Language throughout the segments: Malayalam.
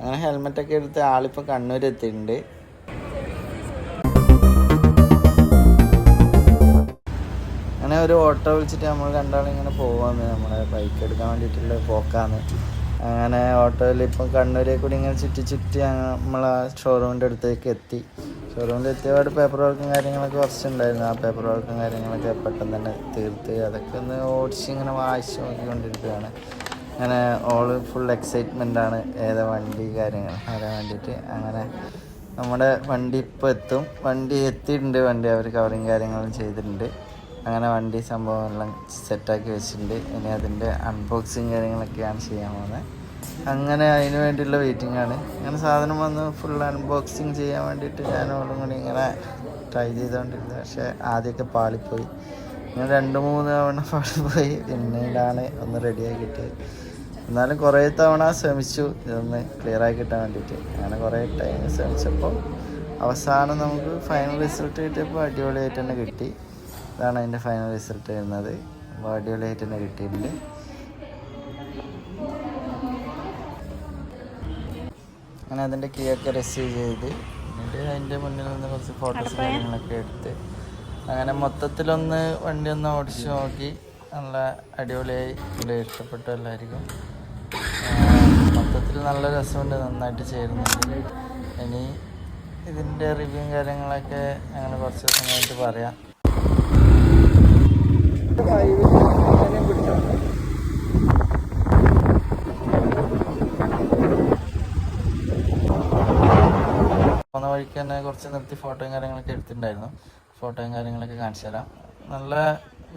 അങ്ങനെ ഹെൽമെറ്റൊക്കെ എടുത്ത് ആളിപ്പോൾ കണ്ണൂർ എത്തിയിട്ടുണ്ട് അങ്ങനെ ഒരു ഓട്ടോ വിളിച്ചിട്ട് നമ്മൾ രണ്ടാളും ഇങ്ങനെ പോവാന്ന് നമ്മുടെ ബൈക്ക് എടുക്കാൻ വേണ്ടിയിട്ടുള്ള പോക്കാന്ന് അങ്ങനെ ഓട്ടോയിൽ ഇപ്പം കണ്ണൂരെ കൂടി ഇങ്ങനെ ചുറ്റി ചുറ്റി നമ്മൾ ആ ഷോറൂമിന്റെ അടുത്തേക്ക് എത്തി. ഷോറൂമിൽ എത്തിയപാട് പേപ്പർ വർക്കും കാര്യങ്ങളൊക്കെ കുറച്ചുണ്ടായിരുന്നു. ആ പേപ്പർ വർക്കും കാര്യങ്ങളൊക്കെ പെട്ടെന്ന് തന്നെ തീർത്ത്. അതൊക്കെ ഒന്ന് ഓടിച്ച് ഇങ്ങനെ വായിച്ച് നോക്കിക്കൊണ്ടിരിക്കുകയാണ്. അങ്ങനെ ഓൾ ഫുൾ എക്സൈറ്റ്മെന്റ് ആണ്. ഏതാ വണ്ടി കാര്യങ്ങൾ. വരാൻ വേണ്ടിയിട്ട് അങ്ങനെ നമ്മുടെ വണ്ടി ഇപ്പോൾ എത്തും. വണ്ടി എത്തിയിട്ടുണ്ട്. വണ്ടി അവർ കവറിങ് കാര്യങ്ങളും ചെയ്തിട്ടുണ്ട്. അങ്ങനെ വണ്ടി സംഭവമെല്ലാം സെറ്റാക്കി വെച്ചിട്ടുണ്ട്. ഇനി അതിന്റെ അൺബോക്സിങ് കാര്യങ്ങളൊക്കെയാണ് ചെയ്യാൻ പോകുന്നത്. അങ്ങനെ അതിന് വേണ്ടിയുള്ള വെയിറ്റിംഗ് ആണ്. അങ്ങനെ സാധനം വന്ന് ഫുൾ അൺബോക്സിങ് ചെയ്യാൻ വേണ്ടിയിട്ട് ഞാൻ ഓടും കൂടി ഇങ്ങനെ ട്രൈ ചെയ്തുകൊണ്ടിരുന്നത് പക്ഷേ ആദ്യമൊക്കെ പാളിപ്പോയി. ഇങ്ങനെ രണ്ട് മൂന്ന് തവണ പാളിപ്പോയി. പിന്നീടാണ് ഒന്ന് റെഡിയാക്കിയിട്ട് എന്നാലും കുറേ തവണ ശ്രമിച്ചു. ഇതൊന്ന് ക്ലിയർ ആക്കി കിട്ടാൻ വേണ്ടിയിട്ട്. അങ്ങനെ കുറേ ടൈം ശ്രമിച്ചപ്പോൾ അവസാനം നമുക്ക് ഫൈനൽ റിസൾട്ട് കിട്ടിയപ്പോൾ അടിപൊളിയായിട്ട് തന്നെ കിട്ടി. ഇതാണ് അതിന്റെ ഫൈനൽ റിസൾട്ട് വരുന്നത്. അപ്പോൾ അടിപൊളിയായിട്ട് തന്നെ കിട്ടിയിട്ടുണ്ട്. അങ്ങനെ അതിന്റെ കീ ഒക്കെ റിസീവ് ചെയ്ത്. എന്നിട്ട് അതിന്റെ മുന്നിൽ നിന്ന് കുറച്ച് ഫോട്ടോസ് കാര്യങ്ങളൊക്കെ എടുത്ത്. അങ്ങനെ മൊത്തത്തിലൊന്ന് വണ്ടി ഒന്ന് ഓടിച്ച് നോക്കി. നല്ല അടിപൊളിയായി ഇവിടെ ഇഷ്ടപ്പെട്ടു എല്ലാവർക്കും. മൊത്തത്തിൽ നല്ല രസമുണ്ട് നന്നായിട്ട് ചേരുന്നുണ്ട്. ഇനി ഇതിന്റെ റിവ്യൂവും കാര്യങ്ങളൊക്കെ അങ്ങനെ കുറച്ച് കഴിഞ്ഞിട്ട് പറയാം. പോകുന്ന വഴിക്ക് തന്നെ കുറച്ച് നിർത്തി ഫോട്ടോയും കാര്യങ്ങളൊക്കെ എടുത്തിട്ടുണ്ടായിരുന്നു. ഫോട്ടോയും കാര്യങ്ങളൊക്കെ കാണിച്ചു തരാം നല്ല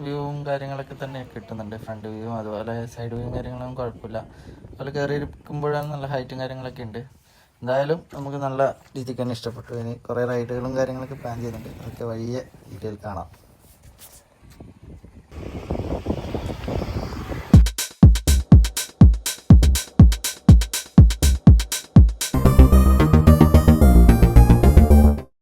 വ്യൂവും കാര്യങ്ങളൊക്കെ തന്നെ കിട്ടുന്നുണ്ട്. ഫ്രണ്ട് വ്യൂവും അതുപോലെ സൈഡ് വ്യൂവും കാര്യങ്ങളൊന്നും കുഴപ്പമില്ല. അതുപോലെ കയറി ഇരിക്കുമ്പോഴാണ് നല്ല ഹൈറ്റും കാര്യങ്ങളൊക്കെ ഉണ്ട്. എന്തായാലും നമുക്ക് നല്ല രീതിക്ക് തന്നെ ഇഷ്ടപ്പെട്ടു. ഇനി കുറേ റൈഡുകളും കാര്യങ്ങളൊക്കെ പ്ലാൻ ചെയ്യുന്നുണ്ട് അതൊക്കെ വലിയ ഡീറ്റെയിൽ കാണാം.